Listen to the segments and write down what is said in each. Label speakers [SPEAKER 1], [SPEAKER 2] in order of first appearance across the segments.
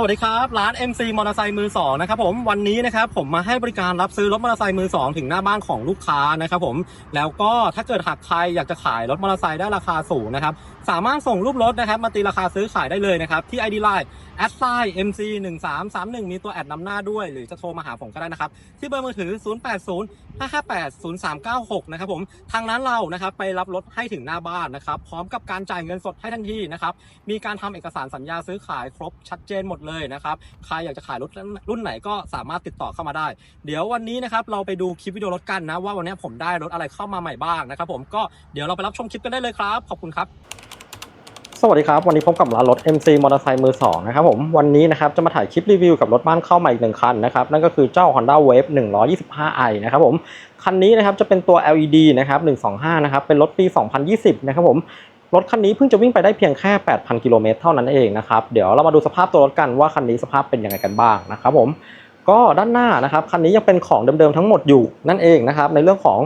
[SPEAKER 1] สวัสดีครับ ร้าน MC มอเตอร์ไซค์มือสองนะครับผมวันนี้นะครับผมมาให้บริการรับซื้อรถมอเตอร์ไซค์มือสองถึงหน้าบ้านของลูกค้านะครับผมแล้วก็ถ้าเกิดหากใครอยากจะขายรถมอเตอร์ไซค์ได้ราคาสูงนะครับสามารถส่งรูปรถนะครับมาตีราคาซื้อขายได้เลยนะครับที่ ID Line แอดไซน์ MC 1 3 3 1มีตัวแอดนำหน้าด้วย หรือจะโทรมาหาผมก็ได้นะครับ ที่เบอร์มือถือ 080 558 0396 นะครับผมทางร้านเรานะครับไปรับรถให้ถึงหน้าบ้านนะครับพร้อมกับการจ่ายเงินสดให้ทันทีนะครับมีการทำเอกสารสัญญาซื้อขายครบชัดเจนหมดเลยนะครับใครอยากจะขายรถรุ่นไหนก็สามารถติดต่อเข้ามาได้ เดี๋ยววันนี้นะครับเราไปดูคลิปวิดีโอรถกันนะว่าวันนี้ผมได้รถอะไรเข้ามาใหม่บ้างนะครับผมก็เดี๋ยวเราไปรับชมคลิปกันได้เลยครับ ขอบคุณครับ สวัสดีครับ วันนี้พบกับร้านรถ MC มอเตอร์ไซค์มือ2นะครับผมวันนี้นะครับจะมาถ่ายคลิปรีวิวกับรถบ้านเข้ามาอีกหนึ่งคันนะครับนั่นก็คือเจ้า Honda Wave 125i นะครับผมคันนี้นะครับจะเป็นตัว LED นะครับ125นะครับเป็นรถปี 2020 นะครับผมรถคันนี้เพิ่งจะวิ่งไปได้เพียงแค่ 8,000 กิโลเมตรเท่านั้นเองนะครับเดี๋ยวเรามาดูสภาพตัวรถกันว่าคันนี้สภาพเป็นยังไงกันบ้างนะครับผมก็ด้านหน้านะครับคันนี้ยังเป็นของเดิมๆทั้งหมดอยู่นั่นเองนะครับในเรื่องของ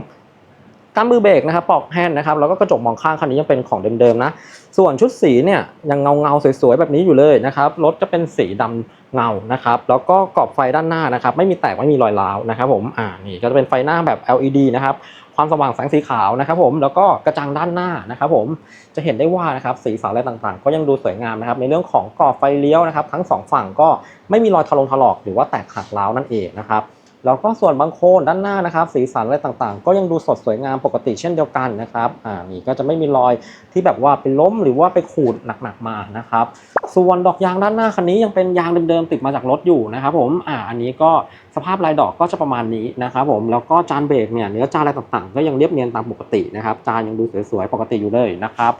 [SPEAKER 1] การมือเบรกนะครับปลอกแฮนด์นะครับแล้วก็กระจกมองข้างคันนี้ยังเป็นของเดิมๆนะ ส่วนชุดสีเนี่ยยังเงาเงาสวยๆแบบนี้อยู่เลยนะครับรถจะเป็นสีดำเงานะครับแล้วก็กรอบไฟด้านหน้านะครับไม่มีแตกไม่มีรอยร้าวนะครับผมอ่านี่ก็จะเป็นไฟหน้าแบบ LED นะครับความสว่างแสงสีขาวนะครับผมแล้วก็กระจังด้านหน้านะครับผมจะเห็นได้ว่านะครับสีสันอะไรต่างๆ ก็ยังดูสวยงามนะครับในเรื่องของกรอบไฟเลี้ยวนะครับทั้งสองฝั่งก็ไม่มีรอยถลงถลอกหรือว่าแตกหักร้าวนั่นเองนะครับ แล้วก็ส่วนบางโคนด้านหน้านะครับ สีสันอะไรต่างๆ ก็ยังดูสดสวยงามปกติเช่นเดียวกันนะครับอ่านี่ก็จะไม่มีรอยที่แบบว่าไปล้มหรือว่าไปขูดหนักๆมานะครับ ส่วนดอกยางด้านหน้าคันนี้ยังเป็นยางเดิมๆติดมาจากรถอยู่นะครับผมอ่าอันนี้ก็สภาพลายดอกก็จะประมาณนี้นะครับผมแล้วก็จานเบรกเนี่ยเนื้อจานอะไรต่างๆ ก็ยังเรียบเนียนตามปกตินะครับจานยังดูสวยๆปกติอยู่เลยนะครับ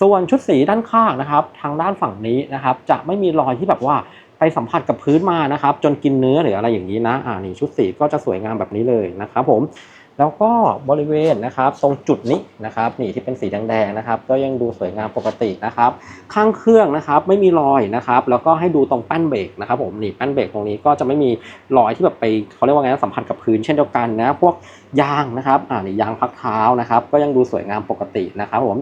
[SPEAKER 1] ส่วนชุดสีด้านข้างนะครับ ทางด้านฝั่งนี้นะครับจะไม่มีรอยที่แบบว่า ไปสัมผัสกับพื้นมานะครับ จนกินเนื้อหรืออะไรอย่างนี้นะอ่านี่ชุดสีก็จะสวยงามแบบนี้เลยนะครับผมแล้วก็บริเวณนะครับตรงจุดนี้นะครับนี่ที่เป็นสีแดงๆนะครับ ก็ยังดูสวยงามปกตินะครับ ข้างเครื่องนะครับไม่มีรอยนะครับ แล้วก็ให้ดูตรงแป้นเบรกนะครับ ผมนี่แป้นเบรกตรงนี้ก็จะไม่มีรอยที่แบบไปเขาเรียกว่าไงสัมผัสกับพื้นเช่นเดียวกันนะ พวกยางนะครับอ่านี่ยางพักเท้านะครับ ก็ยังดูสวยงามปกตินะครับ ผม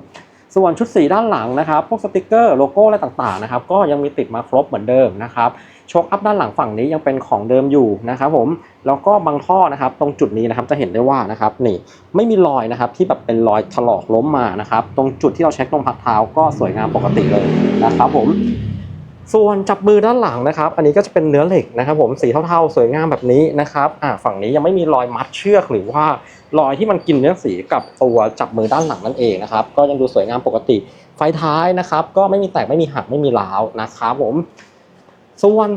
[SPEAKER 1] ส่วนชุดสีด้านหลังนะครับ พวกสติกเกอร์โลโก้อะไรต่างๆนะครับ ก็ยังมีติดมาครบเหมือนเดิมนะครับโชคอัพด้านหลังฝั่งนี้ยังเป็นของเดิมอยู่นะครับผม แล้วก็บางท่อนะครับ ตรงจุดนี้นะครับจะเห็นได้ว่านะครับนี่ไม่มีรอยนะครับที่แบบเป็นรอยถลอกล้มมานะครับ ตรงจุดที่เราเช็คตรงพักเท้าก็สวยงามปกติเลยนะครับผม ส่วนจับมือด้านหลังนะครับ อันนี้ก็จะเป็นเนื้อเหล็กนะครับ ผมสีเทาๆสวยงามแบบนี้นะครับอ่าฝั่งนี้ยังไม่มีรอยมัดเชือกหรือว่ารอยที่มันกินเนื้อสีกับตัวจับมือด้านหลังนั่นเองนะครับ ก็ยังดูสวยงามปกติ ไฟท้ายนะครับ ก็ไม่มีแตกไม่มีหักไม่มีร้าวนะครับผม ส่วน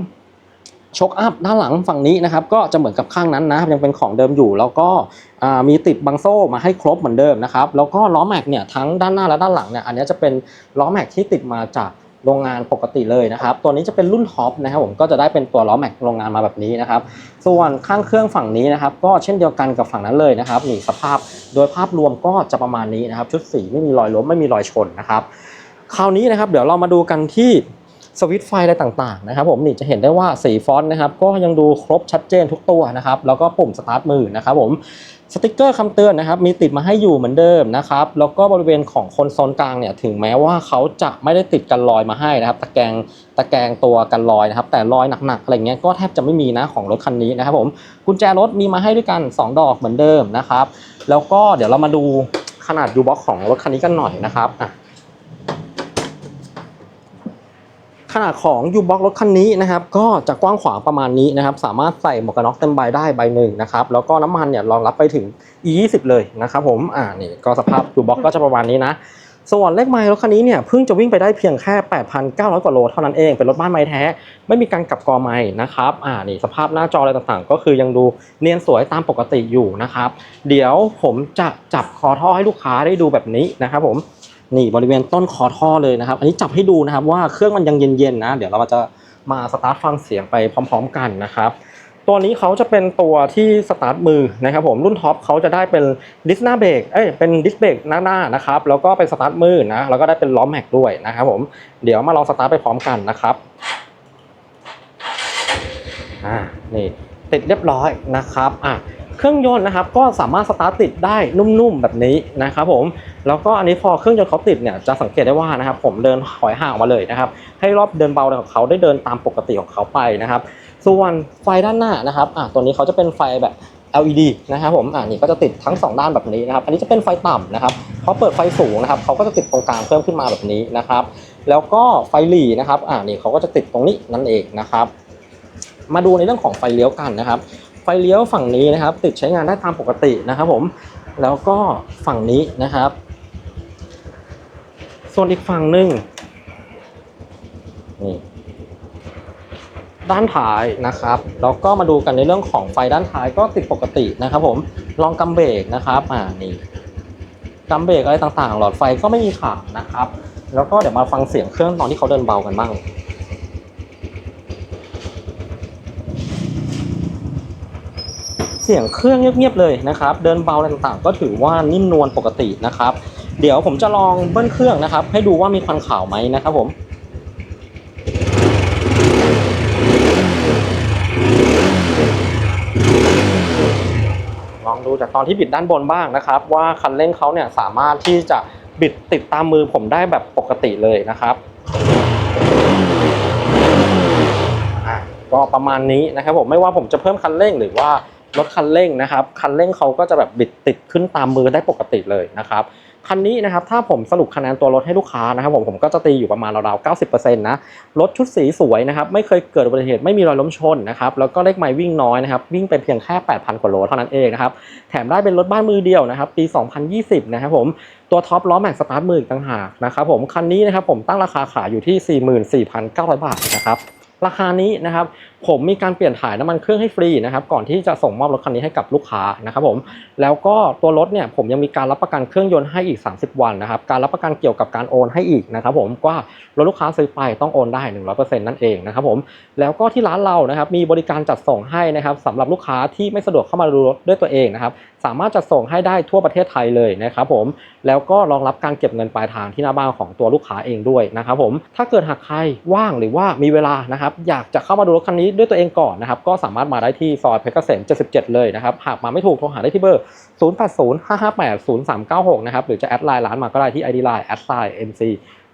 [SPEAKER 1] ช็อคอัพด้านหลังฝั่งนี้นะครับ ก็จะเหมือนกับข้างนั้นนะยังเป็นของเดิมอยู่ แล้วก็อ่ามีติดบังโซ่มาให้ครบเหมือนเดิมนะครับ แล้วก็ล้อแม็กเนี่ยทั้งด้านหน้าและด้านหลังเนี่ยอันนี้จะเป็นล้อแม็กที่ติดมาจาก โรงงานปกติเลยนะครับ ตัวนี้จะเป็นรุ่นท็อปนะครับผมก็จะได้เป็นตัวล้อแม็กโรงงานมาแบบนี้นะครับ ส่วนข้างเครื่องฝั่งนี้นะครับ ก็เช่นเดียวกันกับฝั่งนั้นเลยนะครับนี่สภาพโดยภาพรวมก็จะประมาณนี้นะครับ ชุดสีไม่มีรอยล้มไม่มีรอยชนนะครับ คราวนี้นะครับ เดี๋ยวเรามาดูกันที่สวิตไฟอะไรต่างๆนะครับผมนี่จะเห็นได้ว่าสีฟอนต์นะครับก็ยังดูครบชัดเจนทุกตัวนะครับแล้วก็ปุ่มสตาร์ทมือนะครับผม สติกเกอร์คำเตือนนะครับมีติดมาให้อยู่เหมือนเดิมนะครับแล้วก็บริเวณของคนโซนกลางเนี่ยถึงแม้ว่าเขาจะไม่ได้ติดกันรอยมาให้นะครับ ตะแกรงตะแกรงตัวกันรอยนะครับ แต่รอยหนักๆอะไรเงี้ยก็แทบจะไม่มีนะของรถคันนี้นะครับผมกุญแจรถมีมาให้ด้วยกัน 2 ดอกเหมือนเดิมนะครับ แล้วก็เดี๋ยวเรามาดูขนาดยูบ็อกของรถคันนี้กันหน่อยนะครับอะ ขนาดของ U-Box รถคันนี้นะครับก็จะกว้างขวางประมาณนี้นะครับสามารถใส่หมวกกันน็อกเต็มใบได้ใบหนึ่งนะครับแล้วก็น้ำมันเนี่ยรองรับไปถึง E20 เลยนะครับผมอ่านี่ก็สภาพ U-Box ก็จะประมาณนี้นะส่วนเลขไมล์รถคันนี้เนี่ยเพิ่งจะวิ่งไปได้เพียงแค่ 8,900 กว่าโลเท่านั้นเองเป็นรถบ้านไม้แท้ ไม่มีการกลับกอไม้นะครับอ่านี่สภาพหน้าจออะไรต่างๆ ก็คือยังดูเนียนสวยตามปกติอยู่นะครับ เดี๋ยวผมจะจับคอท่อให้ลูกค้าได้ดูแบบนี้นะครับผม นี่บริเวณต้นคอท่อเลยนะครับ อันนี้จับให้ดูนะครับว่าเครื่องมันยังเย็นๆนะ เดี๋ยวเราจะมาสตาร์ทฟังเสียงไปพร้อม ๆ กันนะครับตัวนี้เขาจะเป็นตัวที่สตาร์ทมือนะครับผมรุ่นท็อปเขาจะได้เป็นดิสหน้าเบรกเอ้ยเป็นดิสเบรกหน้าหน้านะครับแล้วก็เป็นสตาร์ทมือนะแล้วก็ได้เป็นล้อแม็กด้วยนะครับผมเดี๋ยวมาลองสตาร์ทไปพร้อมกันนะครับอ่านี่ติดเรียบร้อยนะครับอะ เครื่องยนต์นะครับก็สามารถสตาร์ทติดได้นุ่มๆแบบนี้นะครับผมแล้วก็อันนี้พอเครื่องยนต์เขาติดเนี่ยจะสังเกตได้ว่านะครับผมเดินถอยห่างออกมาเลยนะครับให้รอบเดินเบาของเขาได้เดินตามปกติของเขาไปนะครับส่วนไฟด้านหน้านะครับอะตัวนี้เขาจะเป็นไฟแบบ LED นะครับผมอ่านี่ก็จะติดทั้ง 2 ด้านแบบนี้นะครับ อันนี้จะเป็นไฟต่ำนะครับพอเปิดไฟสูงนะครับเขาก็จะติดตรงกลางเพิ่มขึ้นมาแบบนี้นะครับ แล้วก็ไฟหลีนะครับอ่านี่เขาก็จะติดตรงนี้นั่นเองนะครับ มาดูในเรื่องของไฟเลี้ยวกันนะครับ ไฟเลี้ยวฝั่งนี้นะครับ ติดใช้งานได้ตามปกตินะครับผมแล้วก็ฝั่งนี้นะครับ ส่วนอีกฝั่งหนึ่งนี่ด้านท้ายนะครับ แล้วก็มาดูกันในเรื่องของไฟด้านท้ายก็ติดปกตินะครับผมลองกำเบรกนะครับอ่านี่กำเบรกอะไรต่างๆ หลอดไฟก็ไม่มีขาดนะครับ แล้วก็เดี๋ยวมาฟังเสียงเครื่องตอนที่เขาเดินเบากันบ้าง สียงเครื่องเงียบๆเลยนะครับ เดินเบาอะไรต่างๆ ก็ถือว่านิ่มนวลปกตินะครับ เดี๋ยวผมจะลองเบิ้ลเครื่องนะครับ ให้ดูว่ามีควันขาวไหมนะครับผมลองดูจากตอนที่บิดด้านบนบ้างนะครับ ว่าคันเร่งเขาเนี่ยสามารถที่จะบิดติดตามมือผมได้แบบปกติเลยนะครับก็ประมาณนี้นะครับผมไม่ว่าผมจะเพิ่มคันเร่งหรือว่า ลดคันเร่งนะครับคันเร่งเขาก็จะแบบบิดติดขึ้นตามมือได้ปกติเลยนะครับคันนี้นะครับถ้าผมสรุปคะแนนตัวรถให้ลูกค้านะครับผมผมก็จะตีอยู่ประมาณราวๆ90%นต์นะรถชุดสีสวยนะครับไม่เคยเกิดอุบัติเหตุไม่มีรอยล้มชนนะครับแล้วก็เลขไมล์วิ่งน้อยนะครับวิ่งไปเพียงแค่8,000กว่าโลเท่านั้นเองนะครับแถมได้เป็นรถบ้านมือเดียวนะครับปี2020นะครับผมตัวท็อปล้อแม็กสตาร์ทมืออีกต่างหากนะครับผมคันนี้นะครับผมตั้งราคาขายอยู่ที่ 44,900 บาทนะครับ ราคานี้นะครับผมมีการเปลี่ยนถ่ายน้ำมันเครื่องให้ฟรีนะครับก่อนที่จะส่งมอบรถคันนี้ให้กับลูกค้านะครับผมแล้วก็ตัวรถเนี่ยผมยังมีการรับประกันเครื่องยนต์ให้อีก 30 วันนะครับการรับประกันเกี่ยวกับการโอนให้อีกนะครับผมว่ารถลูกค้าซื้อไปต้องโอนได้ 100%นั่นเองนะครับผมแล้วก็ที่ร้านเรานะครับมีบริการจัดส่งให้นะครับสำหรับลูกค้าที่ไม่สะดวกเข้ามาดูรถด้วยตัวเองนะครับสามารถจัดส่งให้ได้ทั่วประเทศไทยเลยนะครับผมแล้วก็รองรับการเก็บเงินปลายทางที่หน้าบ้านของตัวลูกค้าเองด้วยนะครับผมถ้าเกิดหากใครว่างหรือว่ามีเวลานะครับอยากจะเข้ามาดูรถคันนี้ด้วยตัวเองก่อนนะครับก็สามารถมาได้ที่ซอยเพชรเกษม 77 เลยนะครับหากมาไม่ถูกโทรหาได้ที่เบอร์ 0805580396 นะครับหรือจะแอดไลน์ร้านมาก็ได้ที่ ID Line แอดไซน์ MC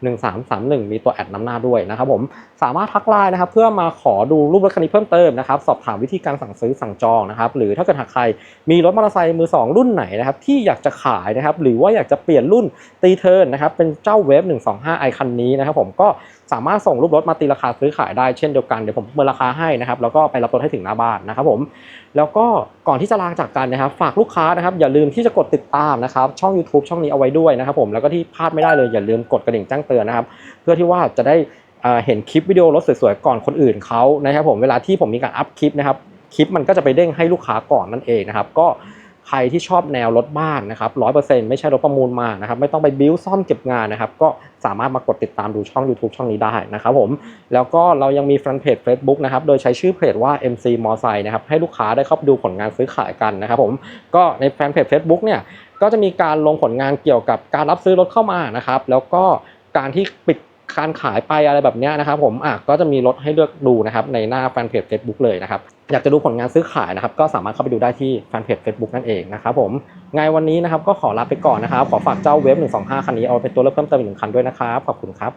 [SPEAKER 1] 1331 มีตัวแอดนำหน้าด้วยนะครับผมสามารถทักไลน์นะครับเพื่อมาขอดูรูปรถคันนี้เพิ่มเติมนะครับสอบถามวิธีการสั่งซื้อสั่งจองนะครับหรือถ้าเกิดหากใครมีรถมอเตอร์ไซค์มือ 2 รุ่นไหนนะครับที่อยากจะขายนะครับหรือว่าอยากจะเปลี่ยนรุ่นตีเทิร์นนะครับเป็นเจ้าเวฟ125ไอคันนี้นะครับผมก็ สามารถส่งรูปรถมาตีราคาซื้อขายได้เช่นเดียวกันเดี๋ยวผมเมินราคาให้นะครับแล้วก็ไปรับรถให้ถึงหน้าบ้านนะครับผมแล้วก็ก่อนที่จะลาจากกันนะครับ ฝากลูกค้านะครับอย่าลืมที่จะกดติดตามนะครับช่อง YouTube ช่องนี้เอาไว้ด้วยนะครับผมแล้วก็ที่พลาดไม่ได้เลยอย่าลืมกดกระดิ่งแจ้งเตือนนะครับเพื่อที่ว่าจะได้เอ่อเห็นคลิปวิดีโอรถสวยๆก่อนคนอื่นเขานะครับผมเวลาที่ผมมีการอัพคลิปนะครับคลิปมันก็จะไปเด้งให้ลูกค้าก่อนนั่นเองนะครับก็ ใครที่ชอบแนวรถบ้านนะครับร้อยเปอร์เซ็นต์ไม่ใช่รถประมูลมานะครับไม่ต้องไปบิ้วซ่อมเก็บงานนะครับก็สามารถมากดติดตามดูช่อง YouTube ช่องนี้ได้นะครับผมแล้วก็เรายังมีแฟนเพจ Facebook นะครับโดยใช้ชื่อเพจว่า MC m o s i นะครับให้ลูกค้าได้เข้าไปดูผลงานซื้อขายกันนะครับผมก็ในแฟนเพจ Facebook เนี่ยก็จะมีการลงผลงานเกี่ยวกับการรับซื้อรถเข้ามานะครับแล้วก็การที่ปิด การขายไปอะไรแบบนี้นะครับผมอะก็จะมีรถให้เลือกดูนะครับในหน้าแฟนเพจ Facebook เลยนะครับอยากจะดูผลงานซื้อขายนะครับก็สามารถเข้าไปดูได้ที่แฟนเพจ Facebook นั่นเองนะครับผมไงวันนี้นะครับก็ขอลาไปก่อนนะครับขอฝากเจ้าเว็บ125 คันนี้เอาเป็นตัวเลือกเพิ่มเติมอีกหนึ่งคันด้วยนะครับขอบคุณครับ